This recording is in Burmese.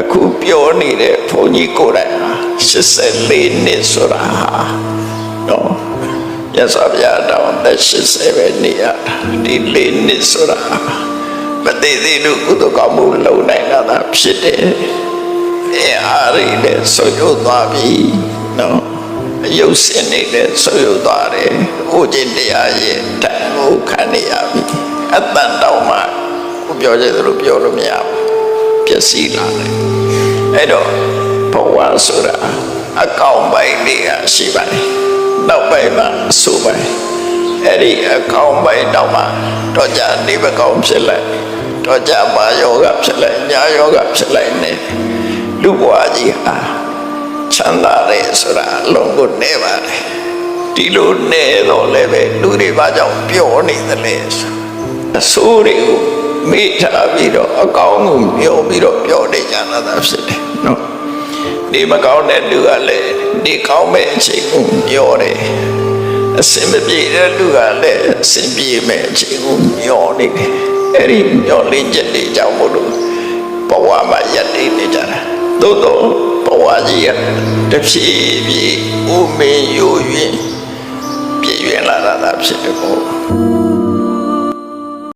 အခုပြောနေတဲ့ဘုန်းကြီးကိုယ်တိုင်ဟာ84နှစ်ဆိုတာဟာနော်ရသော်ဗျာတော်သက်80ပဲနေရတာဒီလေးနှစ်ဆိုတာဟာမသေးသေးလို့ကုသကောင်းမှုလုံနိုင်တာသာဖြစ်တယ်အဲအားရည်နဲ့ဆွယုတ်သွားပြီနော်အယုတ်စင်နေတဲ့ဆွယုတ်သွားတယ်ဟိုကျင့်တရားရဲ့တန်ကိုခံနေရပြီအတန်တောင်မှကိုပြောကြတယ်လို့ပြောလို့မရဘူးပျ က်စီးလာတယ်အဲ့တော့ဘဝဆိုတာအကောင်ပိုင်းတွေကရှိပါတယ်နောက်ပိုင်းမှာအဆိုးပိုင်းအဲ့ဒီအကောင်ပိုင်းတော့မှတော့ကြနေမကောင်းဖြစ်လိုက်တော့ကြပါယောဂဖြစ်လိုက်ညာယောဂဖြစ်လိုက်နေလူဘဝကြီးဟာချမ်းသာတယ်ဆိုတာအလုံးကိုနေပါတယ်ဒီလိုနေတော့လည်းပဲလူတွေဘာကြောင့်ပျော်နေသလဲဆိုအဆိုးတွေကို မိထားပြီးတော့အကောင်းကိုမျောပြီးတော့ပျော်နေကြတာသာဖြစ်တယ်နော်ဒီမကောင်းတဲ့လူကလည်းဒီကောင်းမဲ့အချိန်ကိုမျောတယ်အစင်မပြေတဲ့လူကလည်းအစင်ပြေမဲ့အချိန်ကိုမျောနေတယ်အဲ့ဒီမျောလင်းချက်တွေကြောင့်မို့လို့ဘဝမှာယက်တည်နေကြတာသို့တော့ဘဝကြီးကတဖြည်းဖြည်းဦးမင်းယူရင်ပြည့်ရွင်လာတာသာဖြစ်တယ်ပေါ့